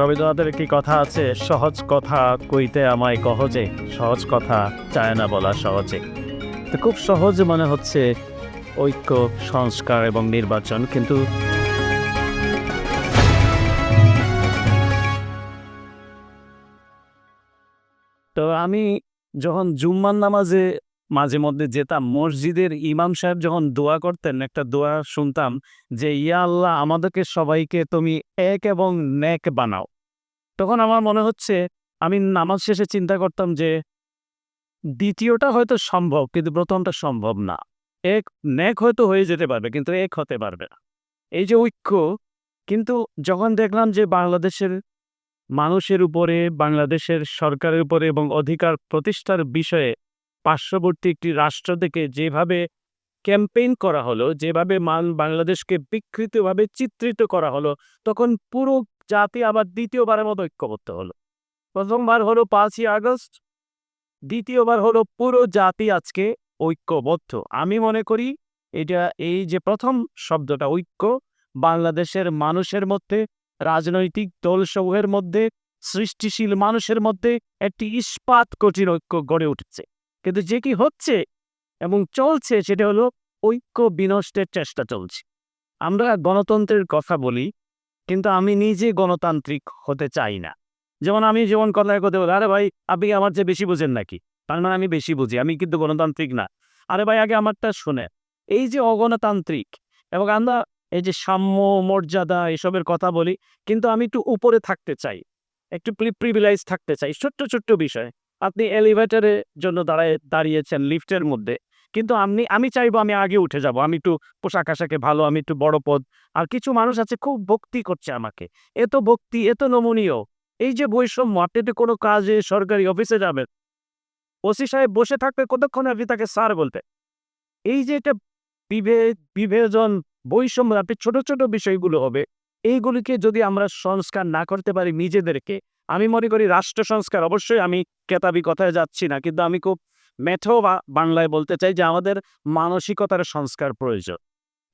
রবীন্দ্রনাথের একটি কথা আছে? সহজ কথা কইতে আমায় কহজে সহজ কথা চায় না বলা সহজে। তো খুব সহজ মনে হচ্ছে ঐক্য, সংস্কার এবং নির্বাচন, কিন্তু তো আমি যখন জুম্মান নামাজে মাঝে মধ্যে যেতাম। মসজিদের ইমাম সাহেব যখন দোয়া করতেন, একটা দোয়া শুনতাম যে, ইয়া আল্লাহ, আমাদেরকে সবাইকে তুমি এক এবং ন্যাক বানাও। তখন আমার মনে হচ্ছে, আমি নামাজ শেষে চিন্তা করতাম যে, দ্বিতীয়টা হয়তো সম্ভব, কিন্তু প্রথমটা সম্ভব না। এক ন্যাক হয়তো হয়ে যেতে পারবে, কিন্তু এক হতে পারবে না। এই যে ঐক্য, কিন্তু যখন দেখলাম যে, বাংলাদেশের মানুষের উপরে, বাংলাদেশের সরকারের উপরে এবং অধিকার প্রতিষ্ঠার বিষয়ে পার্শ্ববর্তী একটি রাষ্ট্র থেকে যেভাবে ক্যাম্পেইন করা হলো, যেভাবে মান বাংলাদেশকে বিকৃতভাবে চিত্রিত করা হলো, তখন পুরো জাতি আবার দ্বিতীয়বারের মতো ঐক্যবদ্ধ হলো। প্রথমবার হলো পাঁচই আগস্ট, দ্বিতীয়বার হলো পুরো জাতি আজকে ঐক্যবদ্ধ। আমি মনে করি এটা এই যে প্রথম শব্দটা ঐক্য, বাংলাদেশের মানুষের মধ্যে, রাজনৈতিক দলসমূহের মধ্যে, সৃষ্টিশীল মানুষের মধ্যে একটি ইস্পাত কঠিন ঐক্য গড়ে উঠছে। কিন্তু যে কি হচ্ছে এবং চলছে সেটা হলো ঐক্য বিনষ্টের চেষ্টা চলছে। আমরা গণতন্ত্রের কথা বলি, কিন্তু আমি নিজে গণতান্ত্রিক হতে চাই না। যেমন আমি যেমন কথায় কথা বলি, আরে ভাই, আপনি আমার চেয়ে বেশি বুঝেন নাকি? তার মানে আমি বেশি বুঝি, আমি কিন্তু গণতান্ত্রিক না। আরে ভাই, আগে আমারটা শুনে, এই যে অগণতান্ত্রিক এবং আমরা এই যে সাম্য, মর্যাদা এসবের কথা বলি, কিন্তু আমি একটু উপরে থাকতে চাই, একটু প্রিভিলাইজ থাকতে চাই, ছোট্ট ছোট্ট বিষয়। আপনি এলিভেটরের জন্য দাঁড়ায়, দাঁড়িয়েছেন লিফটের মধ্যে। কিন্তু আপনি, আমি চাইব আমি আগে উঠে যাব। আমি একটু পোশাক আশাকে ভালো, আমি একটু বড় পদ। আর কিছু মানুষ আছে, খুব ভক্তি করছে আমাকে। এত ভক্তি, এত নমনীয়। এই যে বৈষম্য, আপনি তো কোনো কাজে, সরকারি অফিসে যাবেন। ওসি সাহেব বসে থাকবে কতক্ষণ আপনি তাকে স্যার বলতে এই যে এটা বিভেদ বিভেজন, বৈষম্য, আপনি ছোট ছোট বিষয়গুলো হবে। এইগুলিকে যদি আমরা সংস্কার না করতে পারি নিজেদেরকে আমি মনে করি রাষ্ট্র সংস্কার, অবশ্যই আমি কেতাবি কথায় যাচ্ছি না, কিন্তু আমি খুব মেঠো বা বাংলায় বলতে চাই যে আমাদের মানসিকতার সংস্কার প্রয়োজন।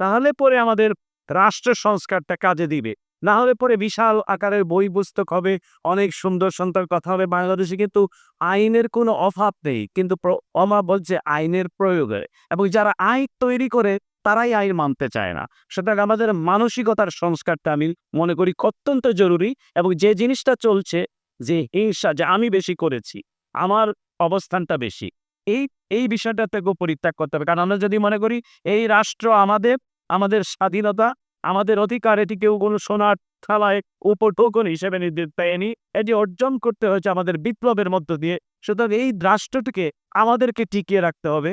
তাহলে পরে আমাদের রাষ্ট্র সংস্কারটা কাজে দিবে। না হলে পরে বিশাল আকারের বই পুস্তক হবে, অনেক সুন্দর সুন্দর কথা হবে, বাংলাদেশে কিন্তু আইনের কোনো অভাব নেই, কিন্তু অভাব বলছে আইনের প্রয়োগে। এবং যারা আইন তৈরি করে তারাই আইন মানতে চায় না। সুতরাং আমাদের মানসিকতার সংস্কারটা আমি মনে করি অত্যন্ত জরুরি এবং যে জিনিসটা চলছে যে হিংসা, যে আমি বেশি করেছি, আমার অবস্থানটা বেশি। এই এই বিষয়টা থেকে পরিত্যাগ করতে হবে। কারণ আমরা যদি মনে করি এই রাষ্ট্র আমাদের আমাদের স্বাধীনতা, আমাদের অধিকার এটি কেউ কোনো সোনার থালায় উপর টোকন হিসেবে নির্দেশ দেয়নি, এটি অর্জন করতে হয়েছে আমাদের বিপ্লবের মধ্য দিয়ে। সুতরাং এই রাষ্ট্রটিকে আমাদেরকে টিকিয়ে রাখতে হবে।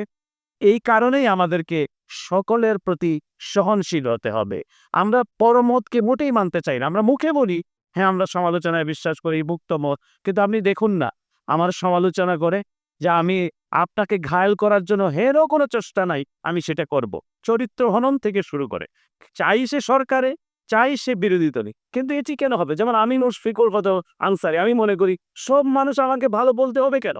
এই কারণেই আমাদেরকে সকলের প্রতি সহনশীল হতে হবে। আমরা পরমতকে মোটেই মানতে চাই না। আমরা মুখে বলি হ্যাঁ আমরা সমালোচনায় বিশ্বাস করি, মুক্ত মত। কিন্তু আপনি দেখুন না, আমার সমালোচনা করে যে আমি আপনাকে ঘায়ল করার জন্য হেরও কোনো চেষ্টা নাই, আমি সেটা করব। চরিত্র হনন থেকে শুরু করে। চাই সে সরকারে, চাই সে বিরোধী দলে। কিন্তু এটি কেন হবে? যেমন আমি মুশফিকুর কত আনসারি, আমি মনে করি, সব মানুষ আমাকে ভালো বলতে হবে কেন?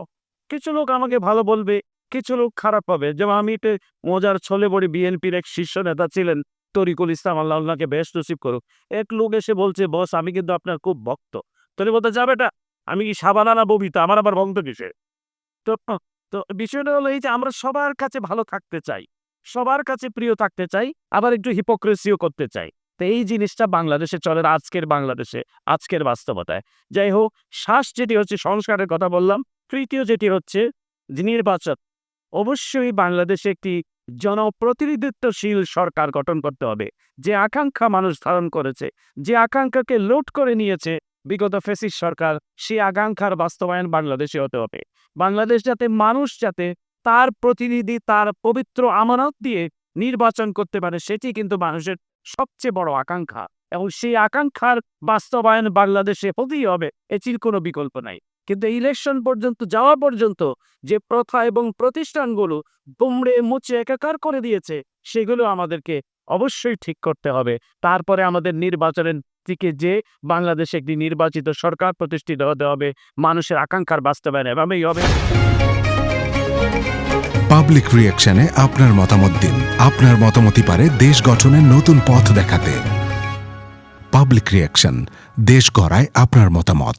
কিছু লোক আমাকে ভালো বলবে কিছু লোক খারাপ পাবে যেমন আমি এটা মজার ছলে বড়ি বিএনপির এক শীর্ষ নেতা ছিলেন তরিকুল ইসলাম, আল্লাহ আল্লাহকে বেশ নসিব করুক। এক লোক এসে বলছে, বস, আমি কিন্তু আপনার খুব ভক্ত। তরি বলতে যাবে এটা আমি কি সাবানা না ববিতা? আমার আবার ভক্ত কিসে? তো তো বিষয়টা হলো এই যে আমরা সবার কাছে ভালো থাকতে চাই, সবার কাছে প্রিয় থাকতে চাই, আবার একটু হিপোক্রেসিও করতে চাই। তো এই জিনিসটা বাংলাদেশে চলে আজকের বাংলাদেশে, আজকের বাস্তবতায়। যাই হোক, শ্বাস যেটি হচ্ছে, সংস্কারের কথা বললাম। তৃতীয় যেটি হচ্ছে, নির্বাচন। অবশ্যই বাংলাদেশে একটি জনপ্রতিনিধিত্বশীল সরকার গঠন করতে হবে। যে আকাঙ্ক্ষা মানুষ ধারণ করেছে, যে আকাঙ্ক্ষাকে লোড করে নিয়েছে, বিগত ফেসিস সরকার সেই আকাঙ্ক্ষার বাস্তবায়ন বাংলাদেশে হতে হবে। বাংলাদেশ যাতে মানুষ যাতে তার প্রতিনিধি, তার পবিত্র আমানত দিয়ে নির্বাচন করতে পারে, সেটি কিন্তু মানুষের সবচেয়ে বড় আকাঙ্ক্ষা। এবং সেই আকাঙ্ক্ষার বাস্তবায়ন বাংলাদেশে হতেই হবে, এটির কোনো বিকল্প নাই। কিন্তু ইলেকশন পর্যন্ত, যাওয়া পর্যন্ত যে প্রথা এবং প্রতিষ্ঠানগুলো দুমড়ে মুচে একাকার করে দিয়েছে, সেগুলো আমাদেরকে অবশ্যই ঠিক করতে হবে। তারপরে আমাদের নির্বাচনের দিকে যে বাংলাদেশে একটি নির্বাচিত সরকার প্রতিষ্ঠিত হতে হবে, মানুষের আকাঙ্ক্ষার বাস্তবায়ন এভাবেই হবে। পাবলিক রিয়াকশনে আপনার মতামত দিন। আপনার মতামতই পারে দেশ গঠনের নতুন পথ দেখাতে। পাবলিক রিয়াকশন দেশ গড়ায় আপনার মতামত।